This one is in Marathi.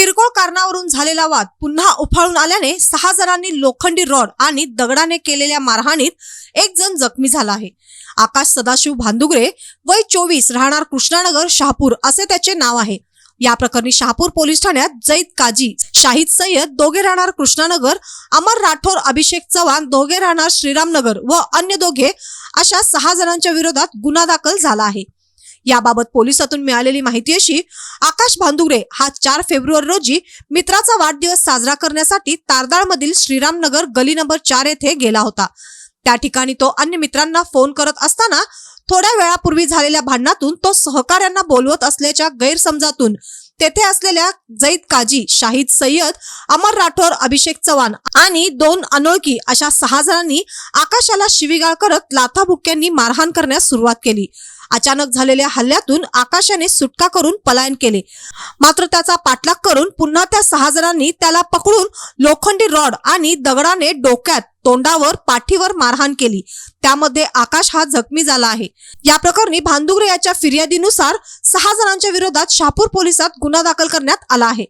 किरकोळ कारणावरून झालेला वाद पुन्हा उफाळून आल्याने सहा जणांनी लोखंडी रॉड आणि दगडाने केलेल्या मारहाणीत एक जण जखमी झाला आहे. आकाश सदाशिव भांदुगरे वय चोवीस राहणार कृष्णानगर शहापूर असे त्याचे नाव आहे. या प्रकरणी शहापूर पोलीस ठाण्यात जैद काजी शाहिद सय्यद दोघे राहणार कृष्णानगर अमर राठोर अभिषेक चव्हाण दोघे राहणार श्रीरामनगर व अन्य दोघे अशा सहा जणांच्या विरोधात गुन्हा दाखल झाला आहे. याबाबत पोलिसातून मिळालेली माहिती अशी आकाश भांदुगरे हा चार फेब्रुवारी रोजी मित्राचा वाढदिवस साजरा करण्यासाठी तारदाळमधील श्रीरामनगर गली नंबर चार येथे गेला होता. त्या ठिकाणी तो अन्य मित्रांना फोन करत असताना थोड्या वेळापूर्वी झालेल्या भांडणातून तो सहकार्यांना बोलवत असल्याच्या गैरसमजातून तेथे असलेल्या जैद काजी शाहिद सय्यद अमर राठोर अभिषेक चव्हाण आणि दोन अनोळखी अशा सहा जणांनी आकाशाला शिवीगाळ करत लाथाबुक्क्यांनी मारहाण करण्यास सुरुवात केली. अचानक झालेल्या हल्ल्यातून आकाशाने सुटका करून पलायन केले. मात्र त्याचा पाठलाग करून पुन्हा त्या सहा जणांनी त्याला पकडून लोखंडी रॉड आणि दगडाने डोक्यात तोंडावर पाठीवर मारहाण केली. त्यामध्ये आकाश हा जखमी झाला आहे. या प्रकरणी भांदुगरे याच्या फिर्यादीनुसार सहा जणांच्या विरोधात शहापूर पोलिसात गुन्हा दाखल करण्यात आला आहे.